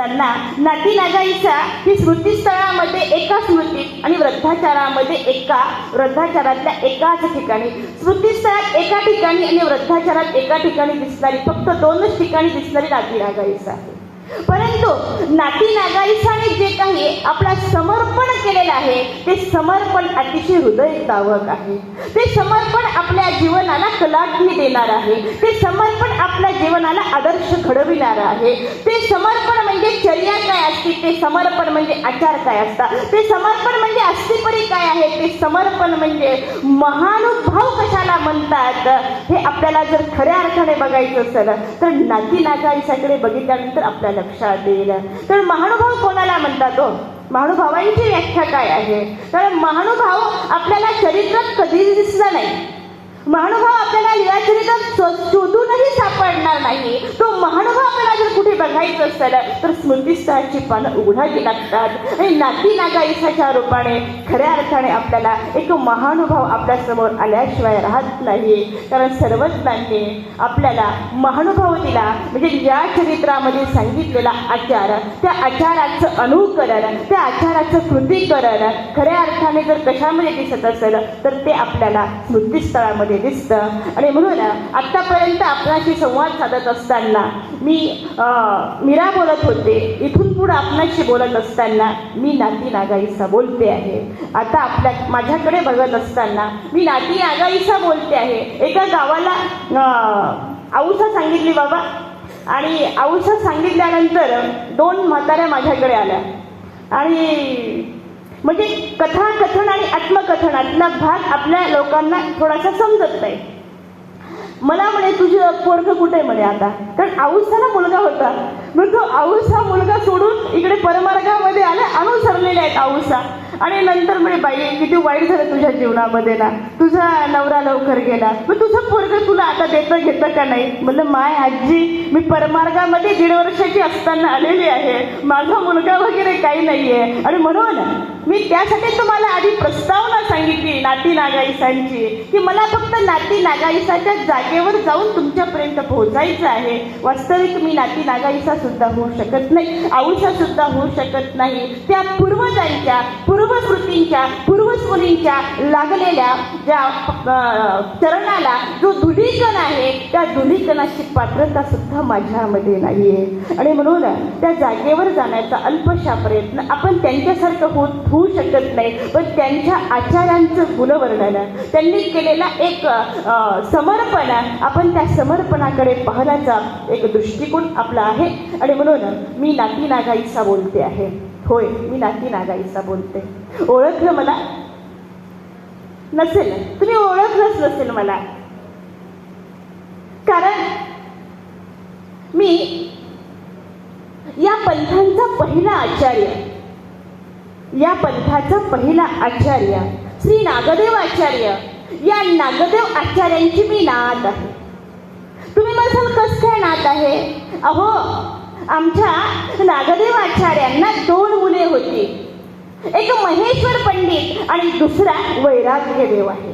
असताना नाती नागाईचा ही स्मृतीस्थळामध्ये एका स्मृतीत आणि वृद्धाचारामध्ये एका वृद्धाचारातल्या एकाच ठिकाणी. स्मृतीस्थळात एका ठिकाणी आणि वृद्धाचारात एका ठिकाणी दिसणारी फक्त दोनच ठिकाणी दिसणारी नाती नागाईचा आहे. परंतु नाती नागाईसाने जे काही आपला समर्पण केलेलं आहे ते समर्पण अतिशय हृदयतावक आहे. ते समर्पण आपल्या जीवनाला कलाटणी देणार आहे. ते समर्पण आपल्या जीवनाला आदर्श घडविणार आहे. ते समर्पण म्हणजे चर्या काय असते? ते समर्पण म्हणजे आचार काय असतात ते समर्पण म्हणजे अस्थिपरी काय आहे? ते समर्पण म्हणजे महानुभाव कशाला म्हणतात? हे आपल्याला जर खऱ्या अर्थाने बघायचं असेल तर नाती नागाईच्याकडे बघितल्यानंतर आपल्या लक्षात येईल. तर महानुभाव कोणाला म्हणतात हो? महानुभावांची व्याख्या काय आहे? तर महानुभाव आपल्याला चरित्रात कधीच दिसला नाही. महानुभाव आपल्याला तरी तर शोधूनही सापडणार नाही. तो महानुभाव जर कुठे बघायचं असेल? तर स्मृतीस्थळाची पानं उघडावी लागतात. आणि नाती नागाईसाच्या रूपाने खऱ्या अर्थाने आपल्याला एक महानुभाव आपल्यासमोर आल्याशिवाय राहत नाही कारण सर्वज्ञांनी आपल्याला महानुभाव दिला. म्हणजे या चरित्रामध्ये सांगितलेला आचार त्या आचाराचं अनुकरण त्या आचाराचं कृतीकरण खऱ्या अर्थाने जर कशामध्ये दिसत असेल तर ते आपल्याला स्मृतीस्थळामध्ये दिसतं. आणि म्हणून आत्तापर्यंत आपणाशी संवाद साधत असताना मी मीरा बोलत होते. इथून पुढे आपणाशी बोलत असताना मी नाती नागाईसा बोलते आहे. आता आपल्या माझ्याकडे बघत असताना मी नाती नागाईसा बोलते आहे. एका गावाला आऊसा सांगितली बाबा. आणि आऊसा सांगितल्यानंतर दोन म्हाताऱ्या माझ्याकडे आल्या. आणि म्हणजे कथाकथन आणि आत्मकथनातला भाग आपल्या लोकांना थोडासा समजत नाही. मला म्हणे तुझं पोरग कुठे म्हणे आता. कारण आऊसाला मुलगा होता. मग तो आऊस हा मुलगा सोडून इकडे परमार्गामध्ये आला अनुसरलेले आहेत आऊसा. आणि नंतर म्हणे बाई किती वाईट झालं तुझ्या जीवनामध्ये ना. तुझा नवरा लवकर गेला. मग तुझं पोरग तुला आता देतं घेतं का नाही? म्हणलं माय आजी मी परमार्गामध्ये दीड वर्षाची असताना आलेली आहे. माझा मुलगा वगैरे काही नाहीये. आणि म्हणून मी त्यासाठी तुम्हाला आधी प्रस्तावना सांगितली नाती नागाईसांची की मला फक्त नाती नागाईसाच्या जागेवर जाऊन तुमच्यापर्यंत पोहोचायचं आहे. वास्तविक मी नाती नागाईसा सुद्धा होऊ शकत नाही आऊसा सुद्धा होऊ शकत नाही. त्या पूर्वजांच्या पूर्वस्मृतींच्या पूर्वस्मृतींच्या लागलेल्या ज्या चरणाला जो धुलीकण आहे त्या धुलीकणाची पात्रता सुद्धा माझ्यामध्ये नाहीये. आणि म्हणून त्या जागेवर जाण्याचा अल्पशा प्रयत्न आपण त्यांच्यासारखं होत होऊ शकत नाही. पण त्यांच्या आचारांचं गुणवर्णन त्यांनी केलेला एक समर्पण आपण त्या समर्पणाकडे पाहण्याचा एक दृष्टिकोन आपला आहे. आणि म्हणून मी नाती नागाईसा बोलते आहे. होय मी नाती नागाईचा बोलते. ओळखलं मला? नसेल. तुम्ही ओळखलंच नसेल मला. कारण मी या पंथांचा पहिला आचार्य. या पंथाचा पहिला आचार्य. श्री नागदेव आचार्य. या नागदेव आचार्यांची मी नात आहे. तुम्ही म्हणाल कस काय नात आहे? अहो आमच्या नागदेव आचार्यांना दोन मुले होती. एक महेश्वर पंडित आणि दुसरा वैराग्य देव आहे.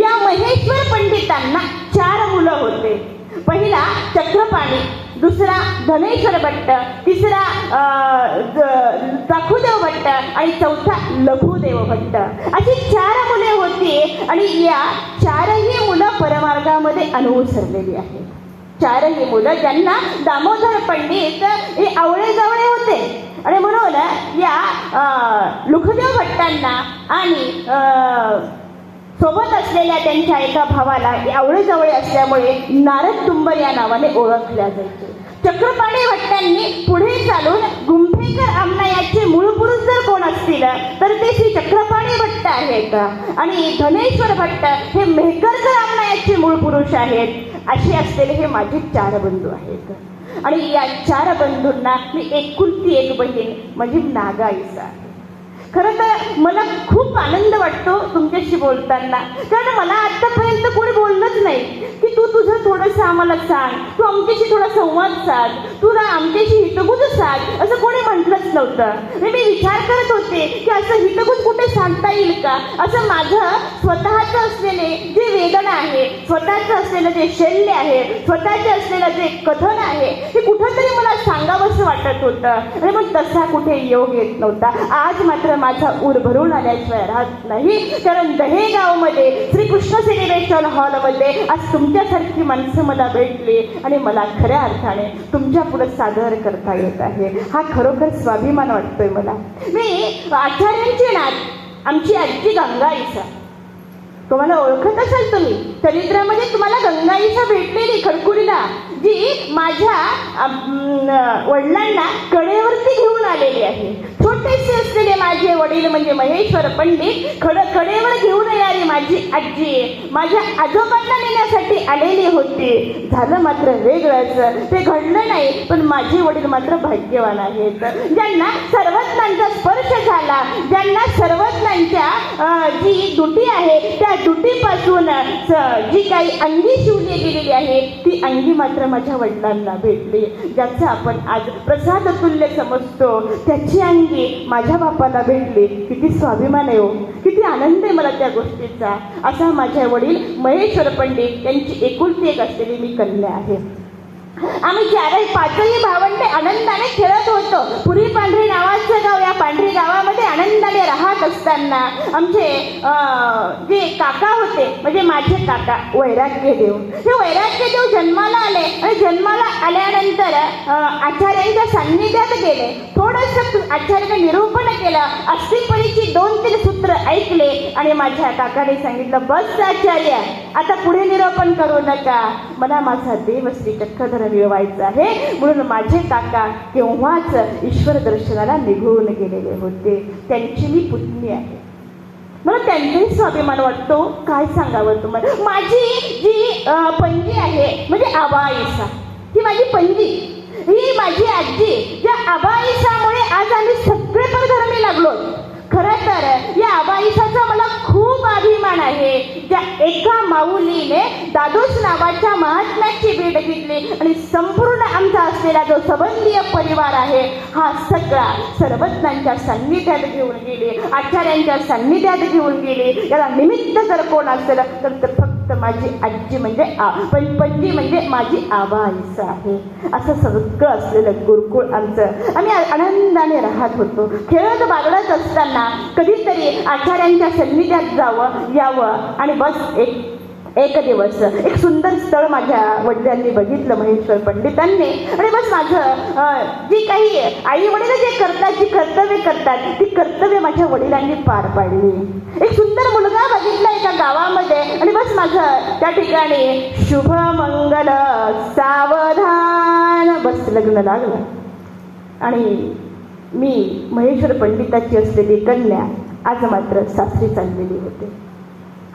या महेश्वर पंडितांना चार मुलं होते. पहिला चक्रपाणी दुसरा धनेश्वर भट्ट तिसरा अं, दाखुदेव भट्ट आणि चौथा लघुदेव भट्ट. अशी चार मुले होती आणि या चारही मुलं परमार्गामध्ये अनुसरलेली आहेत. चारही मुलं ज्यांना दामोदर पंडित हे आवळे जवळे होते. आणि म्हणून या लुखदेव भट्टांना आणि सोबत असलेल्या त्यांच्या एका भावाला आवळे जवळे असल्यामुळे नारद तुंब या नावाने ओळखल्या जायचे. चक्रपाणी भट्टांनी पुढे चालून गुंफेकर आमनायाचे मूळ पुरुष जर कोण असतील तर ते श्री चक्रपाणी भट्ट आहेत. आणि धनेश्वर भट्ट हे मेहकरकर आमनायाचे मूळ पुरुष आहेत. असे असलेले हे माझे चार बंधू आहेत. आणि या चार बंधूंना मी एकुलती एक बहीण म्हणजे नागाईसा आहे. खरं तर मला खूप आनंद वाटतो तुमच्याशी बोलताना. कारण मला आतापर्यंत कोणी बोललंच नाही की तू तुझं थोडंसं आम्हाला सांग तू आमच्याशी थोडा संवाद साध तुला आमच्याशी हितगुज साध असं कोणी म्हटलंच नव्हतं. मी विचार करत होते की असं हितगुज कुठे सांगता येईल का? असं माझं स्वतःचं असलेले जे वेदना आहे स्वतःचं असलेलं जे शल्य आहे स्वतःचे असलेलं जे कथन आहे ते कुठंतरी मला सांगावंसं वाटत होतं. आणि मग तसा कुठे योग येत नव्हता. आज मात्र माझा ऊर भरून आल्याशिवाय राहत नाही. कारण दहेगावमध्ये श्रीकृष्ण सेलिब्रेशन हॉलमध्ये आज तुमच्यासारखी माणसं मला भेटली आणि मला खऱ्या अर्थाने तुमच्यापुढे सादर करता येत आहे. हा खरोखर स्वाभिमान वाटतोय मला. मी आचार्यांची नात आमची आजी गंगाईचा. तुम्हाला ओळखत असाल तुम्ही चरित्रामध्ये तुम्हाला गंगाईचा भेटलेली खडकुलीला जी माझ्या वडिलांना कडेवरती घेऊन आलेली आहे. छोटेसे असलेले माझे वडील म्हणजे महेश्वर पंडित खड कडेवर घेऊन येणारी माझी आजी माझ्या आजोबांना नेण्यासाठी आलेली होती. झालं मात्र वेगळंच. ते घडलं नाही पण माझे वडील मात्र भाग्यवान आहेत. ज्यांना सर्वज्ञांचा स्पर्श झाला ज्यांना सर्वज्ञांच्या जी दुटी आहे त्या दुटीपासून जी काही अंगी शिवली गेलेली आहे ती अंगी मात्र माझ्या वडिलांना भेटली. ज्याचं आपण आज प्रसाद तुल्य समजतो त्याची अंगी माझ्या बापाला भेटली. किती स्वाभिमान आहे हो. किती आनंद आहे मला त्या गोष्टीचा. असा माझ्या वडील महेश्वर पंडित यांची एकुलती एक असलेली मी कन्या आहे. आम्ही चारही पाचही भावंडे आनंदाने खेळत होतो. पुरी पांढरी नावाचं गाव या पांढरी गावामध्ये आनंदाने राहत असताना आमचे जे काका होते म्हणजे माझे काका वैराग्य देव. हे वैराग्य देव जन्माला आले आणि जन्माला आल्यानंतर आचार्यांच्या सान्निध्यात गेले. थोडंसं आचार्याने निरूपण केलं. अस्थिपरीची दोन तीन सूत्र ऐकले आणि माझ्या काकाने सांगितलं बस आचार्य आता पुढे निरूपण करू नका. मला माझा देव श्री चक्रधर मिळवायचा आहे. म्हणून माझे काका केव्हाच ईश्वर दर्शनाला निघून गेलेले होते. त्यांची मी पुतणी आहे. मला त्यांचाही स्वाभिमान वाटतो. काय सांगावं तुम्हाला? माझी जी अं, पंजी आहे म्हणजे आबाईसा ही माझी पंजी ही माझी आजी. ज्या आबाईसामुळे आज आम्ही सगळे परधर्मी लागलो. खरं तर या आबाईसाचा मला खूप अभिमान आहे. ज्या एका माऊलीने दादोस नावाच्या महात्म्याची भेट घेतली आणि संपूर्ण आमचा असलेला जो संबंधीय परिवार आहे हा सगळा सर्वज्ञांच्या सान्निध्यात घेऊन गेले आचार्यांच्या सान्निध्यात घेऊन गेले. याला निमित्त जर कोण असेल तर फक्त माझी आजी म्हणजे आ पण पंजी म्हणजे माझी आबा आईचं आहे. असं सगळं असलेलं गुरुकुळ आमचं. आम्ही आनंदाने राहत होतो. खेळत बागडत असताना कधीतरी आचार्यांच्या सन्निध्यात जावं यावं आणि बस एक एक दिवस एक सुंदर स्थळ माझ्या वडिलांनी बघितलं महेश्वर पंडितांनी. आणि बस माझं जी काही आई वडील जे करतात जी कर्तव्य करतात ती कर्तव्य माझ्या वडिलांनी पार पाडली. एक सुंदर मुलगा बघितला एका गावामध्ये. आणि बस माझं त्या ठिकाणी शुभ मंगल सावधान बस लग्न लागलं. आणि मी महेश्वर पंडिताची असलेली कन्या आज मात्र सासरी चाललेली होते.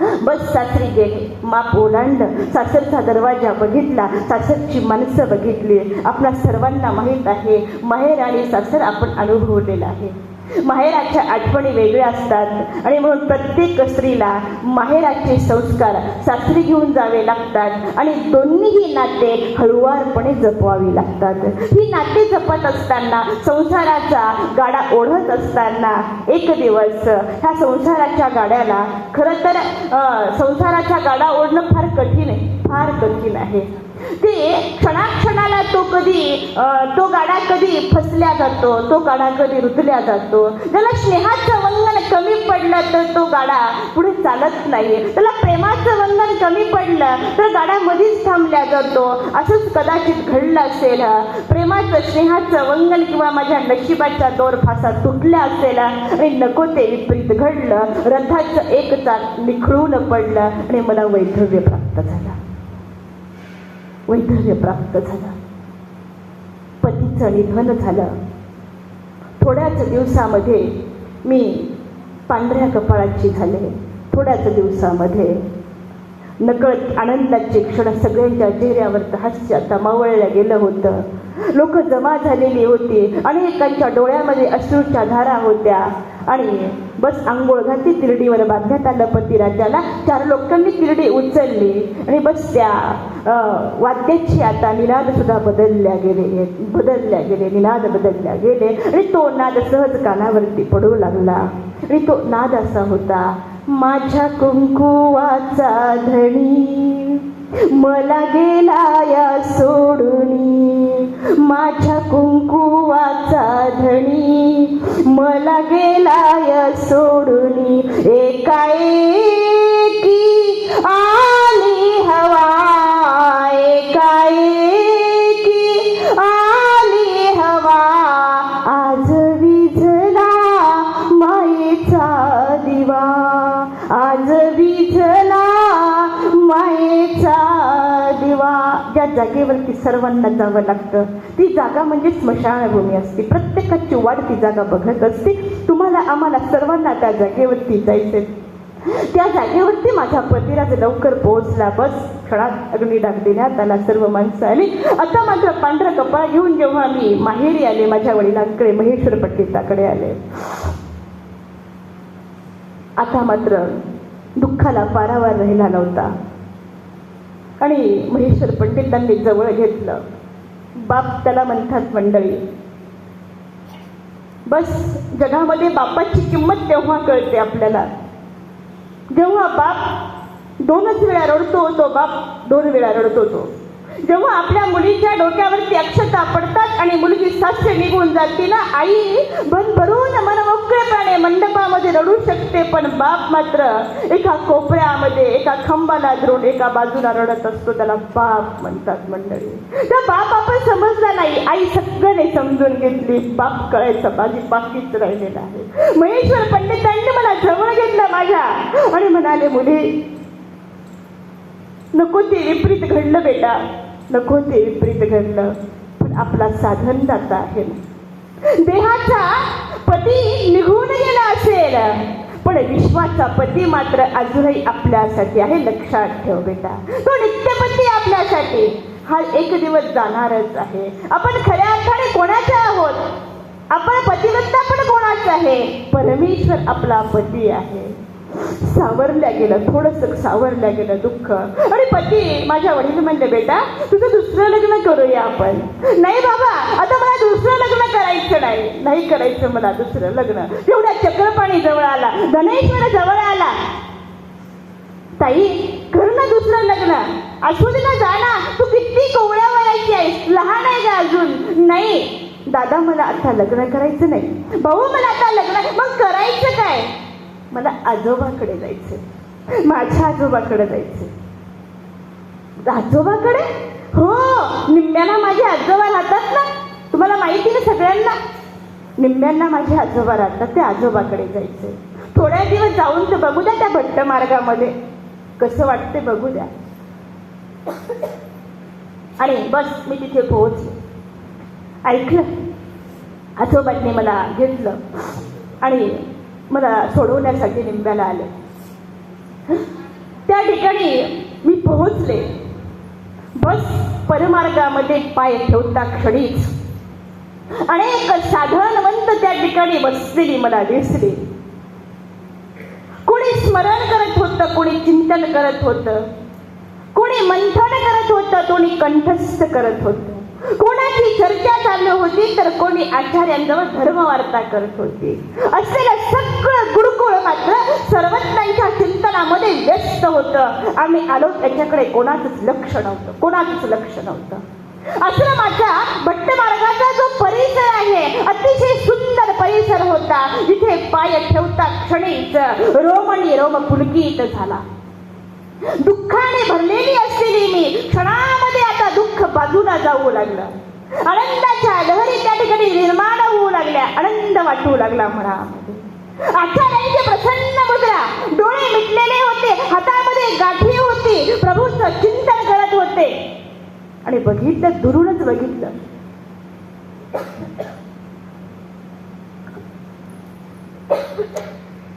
बस सासरी गेले. माप ओलांडलं. सासरचा दरवाजा बघितला. सासरची माणसं बघितली. आपल्या सर्वांना माहीत आहे माहेर आणि सासर आपण अनुभवलेलं आहे. माहेराच्या आठवणी वेगळ्या असतात. आणि म्हणून प्रत्येक स्त्रीला माहेराचे संस्कार सासरी घेऊन जावे लागतात. आणि दोन्हीही नाते हळुवारपणे जपवावी लागतात. ही नाते जपत असताना संसाराचा गाडा ओढत असताना एक दिवस ह्या संसाराच्या गाड्याला खरं तर संसाराचा गाडा ओढणं फार कठीण आहे फार कठीण आहे. ते क्षणाक्षणाला तो कधी तो गाडा कधी फसल्या जातो तो गाडा कधी रुतल्या जातो. ज्याला स्नेहाचं वंगण कमी पडलं तर तो गाडा पुढे चालत नाही. त्याला प्रेमाचं वंगण कमी पडलं तर गाडा मधीच थांबल्या जातो. असंच कदाचित घडलं असेल. प्रेमाचं स्नेहाचं वंगण किंवा माझ्या नशिबाच्या दोर फासा तुटल्या असेल. आणि नको ते विपरीत घडलं. रथाचं एक चाक निखळून पडलं आणि मला वैधव्य प्राप्त झालं. वैधव्य प्राप्त झालं. पतीचं निधन झालं. थोड्याच दिवसामध्ये मी पांढऱ्या कपाळाची झाले. थोड्याच दिवसामध्ये नकळत आनंदाचे क्षण सगळ्यांच्या चेहऱ्यावर हास्य आता मावळलं गेलं होतं. लोक जमा झालेली होती. अनेकांच्या डोळ्यामध्ये अश्रूच्या धारा होत्या. आणि बस आंघोळ घातली तिरडीवर बांधण्यात आलं पतिराजाला चार लोकांनी तिरडी उचलली आणि बस त्या वाद्याची आता निनाद सुद्धा बदलल्या गेले बदलल्या गेले निनाद बदलल्या गेले. आणि तो नाद सहज कानावरती पडू लागला. आणि तो नाद असा होता माझ्या कुंकुवाचा धणी. मला गेलाया सोडूनी माझ्या कुंकुवाचा धणी मला गेलाया सोडूनी एकाएकी आली हवा. त्या जागेवरती सर्वांना जावं लागतं ती जागा म्हणजे स्मशानभूमी असते. प्रत्येकाची वाट ती जागा बघत असते. तुम्हाला आम्हाला सर्वांना त्या जागेवरती जायचे त्या जागेवरती माझा पतिराज लवकर पोहोचला. बस क्षणात अग्निडाग देण्यात त्याला सर्व माणसं आली. आता माझा पांढरा कपाळ घेऊन जेव्हा मी माहेरी आले माझ्या वडिलांकडे महेश्वर पंडिताकडे आले. आता मात्र दुःखाला पारावार राहिला नव्हता. आणि महेश्वर पंडितांनी जवळ घेतलं. बाप त्याला म्हणतात मंडळी बस जगामध्ये बापाची किंमत तेव्हा कळते आपल्याला. जेव्हा बाप दोनच वेळा रडतो तो बाप दोन वेळा रडतो तो. जेव्हा आपल्या मुलीच्या डोक्यावरती अक्षता पडतात आणि मुलगी सास्य निघून जाते ना आई बन भरून मन मोकळेपणे मंडपामध्ये रडू शकते पण बाप मात्र एका कोपऱ्यामध्ये एका खांबाला धरून एका बाजूला रडत असतो त्याला बाप म्हणतात मंडळी. त्या बाप आपण समजला नाही. आई सगळ्याने समजून घेतली. बाप कळायचा माझी बाकीच राहिलेला आहे. महेश्वर पंडितांनी मला जवळ घेतलं माझ्या आणि म्हणाले मुली नको ते विपरीत घडलं बेटा. नको ते विपरीत घडलं पण आपला साधन दाता आहे. देहाचा पती निघून गेला असेल पण विश्वाचा पती मात्र अजूनही आपल्यासाठी आहे लक्षात ठेव बेटा. तो नित्यपती आपल्यासाठी. हा एक दिवस जाणारच आहे. आपण खऱ्या अर्थाने कोणाचे आहोत? आपण पतिवत्ता पण कोणाचं आहे? परमेश्वर आपला पती आहे. सावरल्या गेलं थोडंसं सावरल्या गेलं दुःख. अरे पती माझ्या वडील म्हणले बेटा तुझं दुसरं लग्न करूया आपण. नाही बाबा आता मला दुसरं लग्न करायचं नाही. नाही करायचं मला दुसरं लग्न. एवढ्या चक्रपाणी जवळ आला गणेश्वर जवळ आला. ताई कर ना दुसरं लग्न. असू दे ना जा ना. तू किती कोवळ्या वयाची आहेस. लहान आहे का अजून. नाही दादा मला आता लग्न करायचं नाही. भाऊ मला आता लग्न मग करायचं काय? मला आजोबाकडे जायचे माझ्या आजोबाकडे जायचे आजोबाकडे? हो निम्म्याला माझे आजोबा राहतात ना? तुम्हाला माहिती ना सगळ्यांना? निम्म्यांना माझे आजोबा राहतात ते आजोबाकडे जायचे थोड्या दिवस जाऊन ते बघू द्या त्या भट्ट मार्गामध्ये. कसं वाटते बघू द्या. आणि बस मी तिथे पोहोचले. ऐकलं? आजोबांनी मला घेतलं. आणि मला सोडवण्यासाठी निंब्याला आले. त्या ठिकाणी मी पोहोचले. बस परमार्गामध्ये पाय ठेवता क्षणीच अनेक साधनवंत त्या ठिकाणी बसलेली मला दिसली. कोणी स्मरण करत होतं कोणी चिंतन करत होतं कोणी मंथन करत होतं कोणी कंठस्थ करत होतं. कोणाची चर्चा चालू होते तर कोणी आचार्यांजवळ धर्मवार्ता करत होती. असलेलं सगळं गुरुकुळ मात्र सर्वज्ञांच्या चिंतनामध्ये व्यस्त होतं. आम्ही आलो त्याच्याकडे कोणाचंच लक्ष नव्हतं कोणाचंच लक्ष नव्हतं. आश्रमाच्या भट्ट मार्गाचा जो परिसर आहे अतिशय सुंदर परिसर होता. जिथे पाय ठेवता क्षणीच रोमणी रोम पुलकित झाला. दुःखाने भरलेली असलेली मी क्षणामध्ये आता दुःख बाजूला जाऊ लागलं. आनंदाच्या लहरी त्या ठिकाणी निर्माण होऊ लागल्या. आनंद वाटू लागला म्हणा. आचार्यांचे प्रसन्न मुद्रा. डोळे मिटलेले होते. हातामध्ये गाठी होती. प्रभूचं चिंतन करत होते. आणि बघितलं दुरूनच बघितलं.